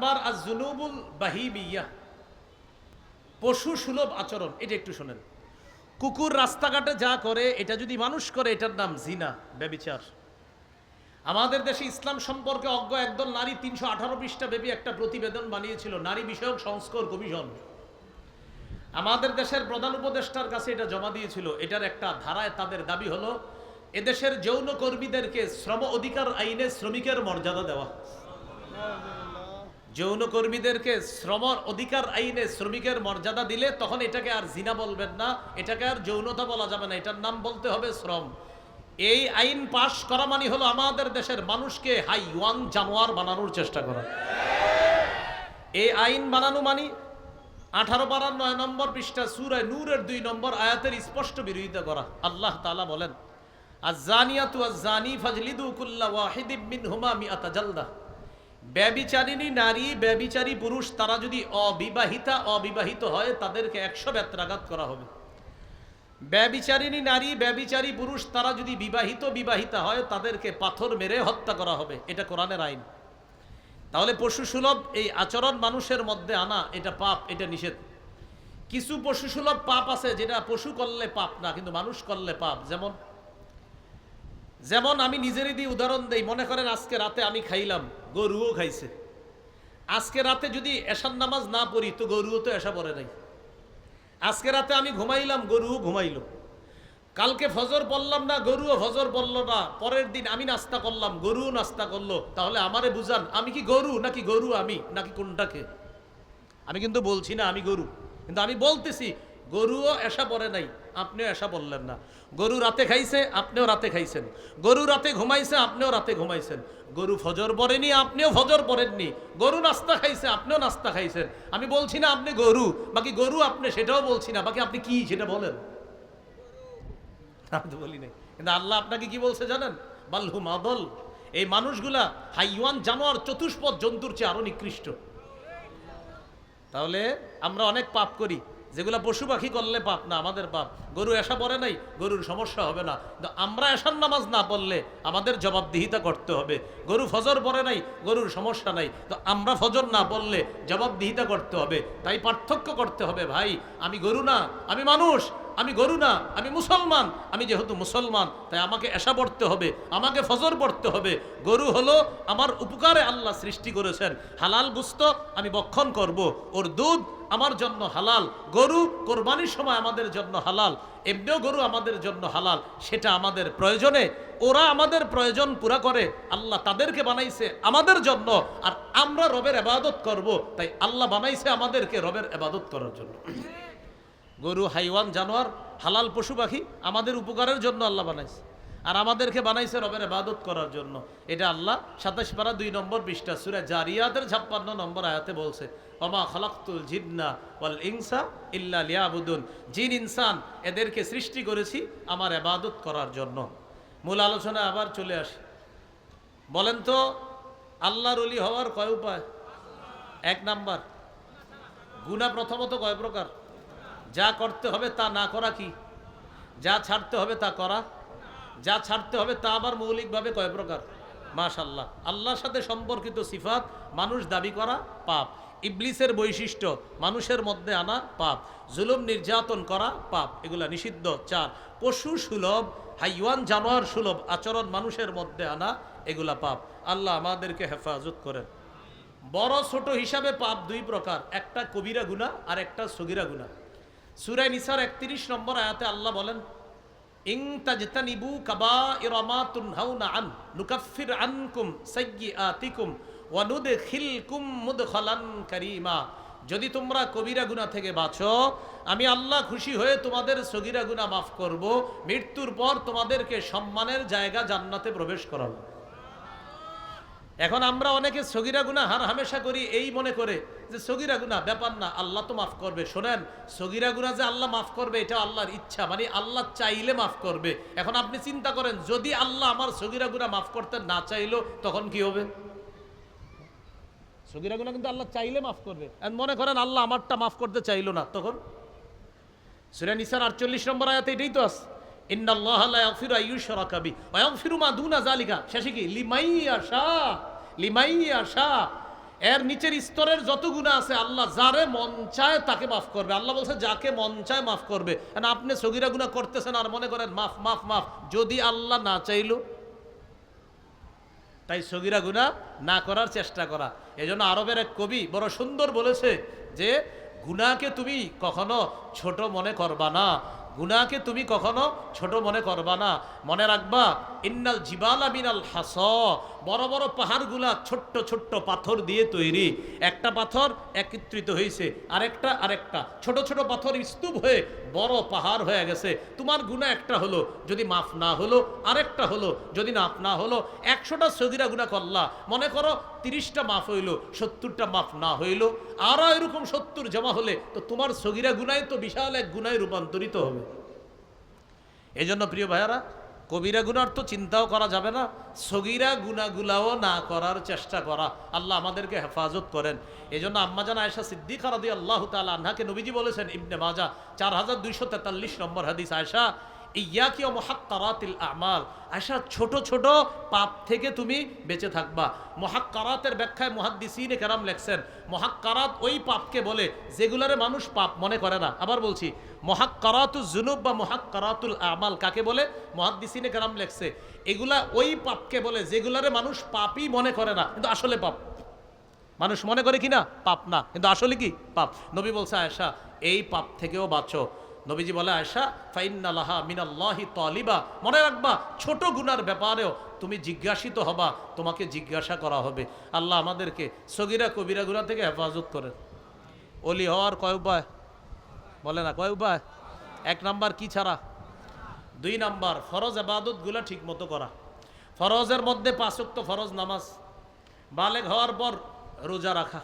Number আজ জুনুবুল বাহিমিয়া। পশু সুলভ আচরণ, এটা একটু শোনেন। কুকুর রাস্তাঘাটে যা করে, এটা যদি মানুষ করে, এটার নাম জিনা, ব্যবিচার। আমাদের দেশে ইসলাম সম্পর্কে অজ্ঞ একদল নারী তিনশো আঠারো পৃষ্ঠা ব্যাপী একটা প্রতিবেদন বানিয়েছিল, নারী বিষয়ক সংস্কার কমিশন। আমাদের দেশের প্রধান উপদেষ্টার কাছে এটা জমা দিয়েছিল। এটার একটা ধারায় তাদের দাবি হলো, এদেশের যৌন কর্মীদেরকে শ্রম অধিকার আইনে শ্রমিকের মর্যাদা দেওয়া। যৌন কর্মীদেরকে শ্রম অধিকার আইনে শ্রমিকের মর্যাদা দিলে তখন এটাকে আর জিনা বলবেন না, এটাকে আর যৌনতা বলা যাবে না, এটার নাম বলতে হবে শ্রম। এই আইন পাশ করা মানে হলো আমাদের দেশের মানুষকে হাই ওয়ান জানোয়ার বানানোর চেষ্টা করা। এই আইন বানানো মানি আঠারো পাড়ার নয় নম্বর পৃষ্ঠা সুরায় নূরের দুই নম্বর আয়াতের স্পষ্ট বিরোধিতা করা। আল্লাহ তালা বলেন আজানিয়াতু আজানি ফাজলিদু কুল্লা ওয়াহিদিম মিনহুমা মিআতা জালদা। ব্যবিচারিণী নারী, ব্যবিচারী পুরুষ, তারা যদি অবিবাহিতা, অবিবাহিত হয়, তাদেরকে একশো ব্যত্রাঘাত করা হবে। ব্যবিচারিণী নারী, ব্যবিচারী পুরুষ, তারা যদি বিবাহিত, বিবাহিতা হয়, তাদেরকে পাথর মেরে হত্যা করা হবে। এটা কোরআনের আইন। তাহলে পশু সুলভ, এই আচরণ মানুষের মধ্যে আনা, এটা পাপ, এটা নিষেধ। কিছু পশু সুলভ পাপ আছে, যেটা পশু করলে পাপ না, কিন্তু মানুষ করলে পাপ। যেমন যেমন আমি নিজেরই দিয়ে উদাহরণ দেই, মনে করেন আজকে রাতে আমি খাইলাম। গরুও খাইছে। আজকে রাতে যদি এশার নামাজ না পড়ি, তো গরুও তো এসা পড়ে নাই। আজকে রাতে আমি ঘুমাইলাম, গরুও ঘুমাইলো। কালকে ফজর পড়লাম না, গরুও ফজর পড়ল না। পরের দিন আমি নাস্তা করলাম, গরুও নাস্তা করল। তাহলে আমারে বুঝান, আমি কি গরু নাকি গরু আমি, নাকি কোনটাকে? আমি কিন্তু বলছি না আমি গরু, কিন্তু আমি বলতেছি, গরুও এসা পড়ে নাই। আপনিও এসা বললেন না। গরু রাতে খাইছে, আপনিও রাতে খাইছেন। গরু রাতে ঘুমাইছে, আপনিও রাতে ঘুমাইছেন। গরু ফজর পরেনি আপনিও ফজর পরেননি গরু নাস্তা খাইছে, আপনিও নাস্তা খাইছেন। আমি বলছি না আপনি গরু, বাকি গরু আপনি, সেটাও বলছি না। বাকি আপনি কি সেটা বলেন? আমি তো বলি নাই। কিন্তু আল্লাহ আপনাকে কি বলছে জানেন? বাল্হু মাদল। এই মানুষগুলা হাইওয়ান, জানোয়ার, চতুষ্পদ জন্তুর চেয়ে আরও নিকৃষ্ট। তাহলে আমরা অনেক পাপ করি। যেগুলা পশু পাখি করলে পাপ না, আমাদের পাপ। গরু এসা পড়ে নাই, গরুর সমস্যা হবে না। আমরা এসার নামাজ না পড়লে আমাদের জবাবদিহিতা করতে হবে। গরু ফজর পড়ে নাই, গরুর সমস্যা নাই। তো আমরা ফজর না পড়লে জবাবদিহিতা করতে হবে। তাই পার্থক্য করতে হবে, ভাই। আমি গরু না, আমি মানুষ, আমি গরু না, আমি মুসলমান। আমি যেহেতু মুসলমান, তাই আমাকে এসা পড়তে হবে, আমাকে ফজর পড়তে হবে। গরু হলো আমার উপকারে আল্লাহ সৃষ্টি করেছেন। হালাল গুস্ত আমি বক্ষণ করব। ওর দুধ আমার জন্য হালাল। গরু কোরবানির সময় আমাদের জন্য হালাল, এমনিও গরু আমাদের জন্য হালাল, সেটা আমাদের প্রয়োজনে। ওরা আমাদের প্রয়োজন পুরা করে, আল্লাহ তাদেরকে বানাইছে আমাদের জন্য, আর আমরা রবের এবাদত করব, তাই আল্লাহ বানাইছে আমাদেরকে রবের এবাদত করার জন্য। গরু, হাইওয়ান, জানোয়ার, হালাল পশু পাখি আমাদের উপকারের জন্য আল্লাহ বানাইছে। আর আমাদেরকে বানাইছে রবের ইবাদত করার জন্য। এটা আল্লাহ সাতাশ পারা দুই নম্বর বিশটা সুরে জারিয়াতের ছাপ্পান্ন নম্বর আয়াতে বলছে অমা খালাক্তুল জিন্না ওয়াল ইনসা ইল্লা লিয়াবুদুন। জিন, ইনসান, এদেরকে সৃষ্টি করেছি আমার এবাদত করার জন্য। মূল আলোচনা আবার চলে আসি। বলেন তো, আল্লাহর অলি হওয়ার কয় উপায়? এক নাম্বার গুণা প্রথমত কয় প্রকার? যা করতে হবে তা না করা কি? যা ছাড়তে হবে তা করা? যা ছাড়তে হবে তা আবার মৌলিকভাবে কয় প্রকার? মাশাল্লাহ আল্লাহর সাথে সম্পর্কিত সিফাত, মানুষ দাবি করা পাপ। ইবলিসের বৈশিষ্ট্য, মানুষের মধ্যে আনা পাপ। জুলুম নির্যাতন করা পাপ। এগুলা নিষিদ্ধ। চার, পশু সুলভ, হাইওয়ান, জানোয়ার সুলভ, আচরণ মানুষের মধ্যে আনা, এগুলা পাপ। আল্লাহ আমাদেরকে হেফাজত করেন। বড় ছোট হিসাবে পাপ দুই প্রকার। একটা কবিরা গুণা আর একটা সগিরা গুণা সুরাই নিসার একত্রিশ নম্বর আয়াতে আল্লাহ বলেন তুনহাউনা আন আনকুম যদি তোমরা কবিরা গুনা থেকে বাঁচো, আমি আল্লাহ খুশি হয়ে তোমাদের সগিরা গুনা মাফ করব, মৃত্যুর পর তোমাদেরকে সম্মানের জায়গা জান্নাতে প্রবেশ করাবো। এখন আমরা অনেকে সগিরা গুণা হার হামেশা করি, এই মনে করে যে সগিরা গুণা ব্যাপার না, আল্লাহ তো মাফ করবে। শোনেন, সগিরা গুণা যে আল্লাহ মাফ করবে, এটা আল্লাহর ইচ্ছা মানে আল্লাহ চাইলে মাফ করবে। এখন আপনি চিন্তা করেন, যদি আল্লাহ আমার সগিরা গুণা মাফ করতে না চাইলো, তখন কি হবে? সগিরা গুণা কিন্তু আল্লাহ চাইলে মাফ করবে। মনে করেন, আল্লাহ আমারটা মাফ করতে চাইলো না, তখন? সুরা নিসার আটচল্লিশ নম্বর আয়াতে এটাই তো আছে। ইন্নাল্লাহ লা ইয়াগফিরু আইয়ুশরাকা বি ওয়া ইয়াগফিরু মা দুনা যালিকা। শেষে কি? লিমাইয়া শাহ লিমাইয়া শাহ এর নিচের স্তরের যত গুণা আছে, আল্লাহ যারে মন চায় তাকে মাফ করবে। আল্লাহ বলছে, যাকে মন চায় মাফ করবে। আপনি সগিরা গুণা করতেছেন আর মনে করেন, মাফ মাফ মাফ। যদি আল্লাহ না চাইলো, তাই সগিরা গুণা না করার চেষ্টা করা। এজন্য আরবের এক কবি বড় সুন্দর বলেছে যে গুনাকে তুমি কখনো ছোট মনে করবা না। গুনাকে তুমি কখনো ছোট মনে করবা না। মনে রাখবা, ইন্নাল জিবালা মিনাল হাস। বড় বড় পাহাড়গুলা ছোট্ট ছোট্ট পাথর দিয়ে তৈরি। একটা পাথর একত্রিত হয়েছে আরেকটা আরেকটা। ছোট ছোট পাথর স্তূপ হয়ে বড় পাহাড় হয়ে গেছে। তোমার গুণা একটা হলো, যদি মাফ না হলো, আরেকটা হলো, যদি মাফ না হলো, একশোটা সগিরা গুণা করলা। মনে করো, তিরিশটা মাফ হইল, সত্তরটা মাফ না হইল আরও এরকম সত্তর জমা হলে তো তোমার সগিরা গুনায় তো বিশাল এক গুনায় রূপান্তরিত হবে। এই জন্য প্রিয় ভাইয়ারা কবিরা গুনার তো চিন্তাও করা যাবে না, সগিরা গুনাগুলাও না করার চেষ্টা করা। আল্লাহ আমাদেরকে হেফাজত করেন। এই জন্য আম্মাজান আয়সা সিদ্দিক আল্লাহ তালা আহ্নাকে নবীজি বলেছেন, ইবনে মাজা চার হাজার দুইশো তেতাল্লিশ নম্বর হাদিস। আয়সা ইয়াকি ও মহাক্কারাতিল আমাল আয়সা ছোট ছোট পাপ থেকে তুমি বেঁচে থাকবা। মহাক্কারাতের ব্যাখ্যায় মহাদ্দিসিনে কেরাম লেখছেন, মহাক্কারাত ওই পাপকে বলে যেগুলারে মানুষ পাপ মনে করে না। আবার বলছি মহাক্কারাতুল জুনুব বা মহাক্কারাতুল আমাল কাকে বলে? মহাদ্দিসিনে কেরাম লেখছে, এগুলা ওই পাপকে বলে যেগুলারে মানুষ পাপই মনে করে না, কিন্তু আসলে পাপ। মানুষ মনে করে কি না পাপ না, কিন্তু আসলে কি? পাপ। নবী বলছে আয়সা এই পাপ থেকেও বাঁচো। নবীজি বলে আয়সা ফাইন্নালাহা মিনাল্লাহি তালিবা। মনে রাখবা, ছোট গুনার ব্যাপারেও তুমি জিজ্ঞাসিত হবা, তোমাকে জিজ্ঞাসা করা হবে। আল্লাহ আমাদেরকে সগিরা, কবিরা গুনা থেকে হেফাজত করেন। অলি হওয়ার কয় উপায়? বলে না, কয় উপায়? এক নাম্বার কি ছাড়া? দুই নাম্বার, ফরজ আবাদতগুলো ঠিক মতো করা। ফরজের মধ্যে পাঁচক্ত ফরজ নামাজ। বালেক হওয়ার পর রোজা রাখা।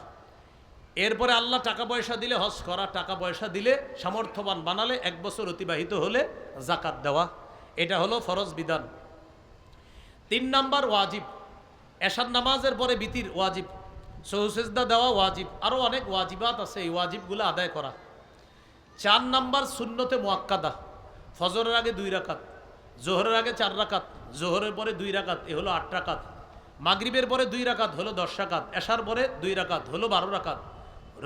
এরপরে আল্লাহ টাকা পয়সা দিলে, হজ করা টাকা পয়সা দিলে, সামর্থ্যবান বানালে, এক বছর অতিবাহিত হলে জাকাত দেওয়া। এটা হলো ফরজ বিধান। তিন নাম্বার ওয়াজিব। এশার নামাজের পরে বিতির ওয়াজিব। সৌসেজদা দেওয়া ওয়াজিব। আরও অনেক ওয়াজিবাত আছে এই ওয়াজিবগুলো আদায় করা। চার নাম্বার শূন্যতে মোয়াক্কাদা। ফজরের আগে দুই রাকাত, জোহরের আগে চার রাকাত, জোহরের পরে দুই রাকাত, এ হলো আট রাকাত। মাগরিবের পরে দুই রাকাত হলো দশ রাকাত, এশার পরে দুই রাকাত হলো বারো রাকাত।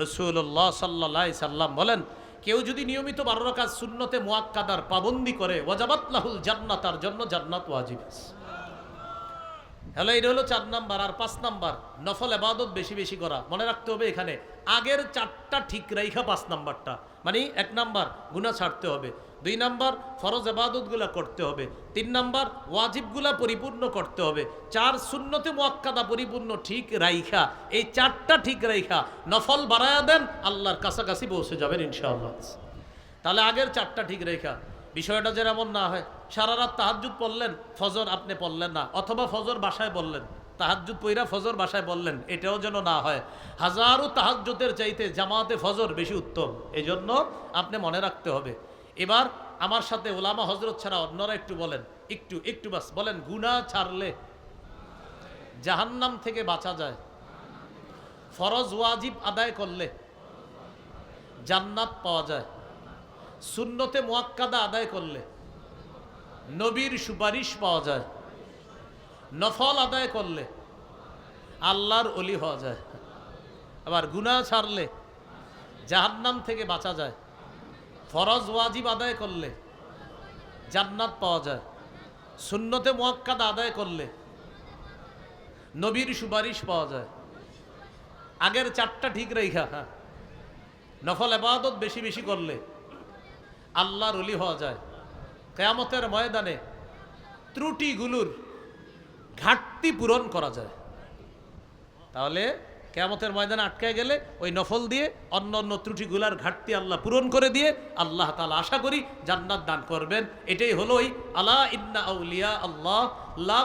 রসুল্লাহ সাল্লাহ সাল্লাম বলেন, কেউ যদি নিয়মিত বারো কাজ শূন্যতে মোয়াক্কাদার পাবন্দি করে ওয়াজাবাতলাহুল জান্না তার জন্য জান্নাত ওয়াজিব হ্যালো, এটা হলো চার নাম্বার আর পাঁচ নাম্বার। নফল এবাদত বেশি বেশি করা। মনে রাখতে হবে এখানে, আগের চারটা ঠিক রাইখা পাঁচ নাম্বারটা। মানে এক নাম্বার গুণা ছাড়তে হবে। দুই নাম্বার, ফরজ এবাদতগুলা করতে হবে। তিন নাম্বার, ওয়াজিবগুলা পরিপূর্ণ করতে হবে। চার শূন্যতে মোয়াক্কাদা পরিপূর্ণ ঠিক রাইখা। এই চারটা ঠিক রাইখা। নফল বাড়ায়া দেন, আল্লাহর কাছাকাছি পৌঁছে যাবেন ইনশাআল্লাহ। তাহলে আগের চারটা ঠিক রেখা বিষয়টা যেমন না হয়, সারা রাত তাহাজুদ পড়লেন, ফজর আপনি পড়লেন না, অথবা ফজর বাসায় বললেন তাহাজুদ পইরা ফজর বাসায় বললেন এটাও যেন না হয়। হাজারো তাহাজ্জুদের চাইতে জামাতে ফজর বেশি উত্তম। এই জন্য আপনি মনে রাখতে হবে এবার আমার সাথে ওলামা হজরত ছাড়া অন্যরা একটু বলেন, একটু একটু বাস, বলেন, গুনাহ ছাড়লে জাহান্নাম থেকে বাঁচা যায়। ফরজ ওয়াজিব আদায় করলে জান্নাত পাওয়া যায়। সুন্নতে মোয়াক্কাদা আদায় করলে নবীর সুপারিশ পাওয়া যায়। নফল আদায় করলে আল্লাহর অলি হওয়া যায়। আবার গুনাহ ছাড়লে জাহান্নাম থেকে বাঁচা যায়। ফরজ ওয়াজিব আদায় করলে জান্নাত পাওয়া যায়। সুন্নতে মোয়াক্কাদা আদায় করলে নবীর সুপারিশ পাওয়া যায়। আগের চারটা ঠিক রেখা হ্যাঁ নফল এবাদত বেশি বেশি করলে আল্লাহর অলি হওয়া যায়। কেয়ামতের ময়দানে ত্রুটিগুলোর ঘাটতি পূরণ করা যায়। তাহলে কেয়ামতের ময়দানে আটকায় গেলে ওই নফল দিয়ে অন্য অন্য ত্রুটিগুলার ঘাটতি আল্লাহ পূরণ করে দিয়ে আল্লাহ তালা আশা করি জান্নাত দান করবেন। এটাই হলো ওই, আলা ইন্না আউলিয়া আল্লাহ, লা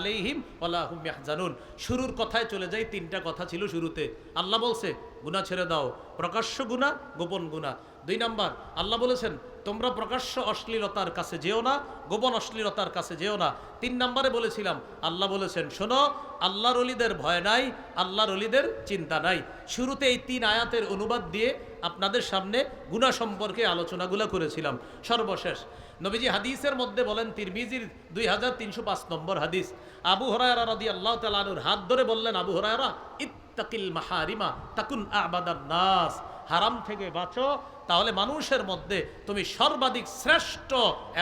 আলাইহিম ওয়ালা হুম ইয়াহজানুন। শুরুর কথায় চলে যাই, তিনটা কথা ছিল শুরুতে। আল্লাহ বলছে গুণা ছেড়ে দাও। প্রকাশ্য গুণা গোপন গুনাহ। দুই নাম্বার, আল্লাহ বলেছেন, তোমরা প্রকাশ্য অশ্লীলতার কাছে যেও না, গোপন অশ্লীলতার কাছে যেও না। তিন নম্বরে বলেছিলাম, আল্লাহ বলেছেন, শোনো, আল্লাহর অলিদের ভয় নাই, আল্লাহর অলিদের চিন্তা নাই। শুরুতে এই তিন আয়াতের অনুবাদ দিয়ে আপনাদের সামনে গুণা সম্পর্কে আলোচনাগুলো করেছিলাম। সর্বশেষ, নবীজি হাদিসের মধ্যে বলেন, তিরমিজির দুই হাজার তিনশো পাঁচ নম্বর হাদিস, আবু হরায়রা রাদি আল্লাহ তালুর হাত ধরে বললেন, আবু হরায়রা, ইত্তাকিল মাহারিমা, তাকুন আবাদান নাস, হারাম থেকে বাঁচো তাহলে মানুষের মধ্যে তুমি সর্বাধিক শ্রেষ্ঠ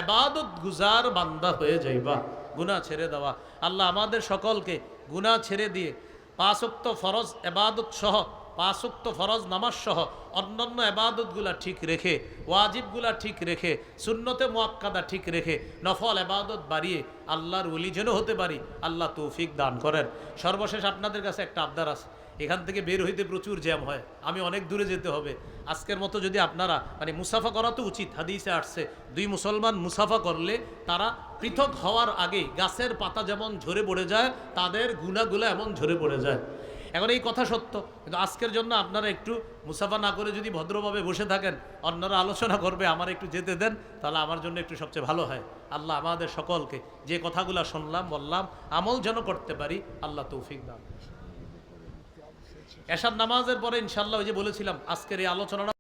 এবাদত গুজার বান্দা হয়ে যাইবা। গুনাহ ছেড়ে দেওয়া। আল্লাহ আমাদের সকলকে গুনাহ ছেড়ে দিয়ে পাঁচক্ত ফরজ এবাদত সহ পাঁচক্ত ফরজ নামাজ সহ অন্যান্য এবাদতগুলা ঠিক রেখে, ওয়াজিবগুলা ঠিক রেখে, সুন্নতে মোয়াক্কাদা ঠিক রেখে নফল এবাদত বাড়িয়ে আল্লাহর ওলি যেন হতে পারি, আল্লাহ তৌফিক দান করেন। সর্বশেষ আপনাদের কাছে একটা আবদার আছে। এখান থেকে বের হইতে প্রচুর জ্যাম হয়। আমি অনেক দূরে যেতে হবে। আজকের মতো যদি আপনারা মানে মুসাফা করা তো উচিত, হাদিসে আসছে, দুই মুসলমান মুসাফা করলে তারা পৃথক হওয়ার আগে গাছের পাতা যেমন ঝরে পড়ে যায়, তাদের গুণাগুলো এমন ঝরে পড়ে যায়। এখন এই কথা সত্য, কিন্তু আজকের জন্য আপনারা একটু মুসাফা না করে যদি ভদ্রভাবে বসে থাকেন, অন্যরা আলোচনা করবে, আমার একটু যেতে দেন, তাহলে আমার জন্য একটু সবচেয়ে ভালো হয়। আল্লাহ আমাদের সকলকে যে কথাগুলো শুনলাম, বললাম, আমল যেন করতে পারি, আল্লাহ তৌফিক দান। এসার নামাজের পরে ইনশাল্লাহ ওই যে বলেছিলাম আজকের এই আলোচনাটা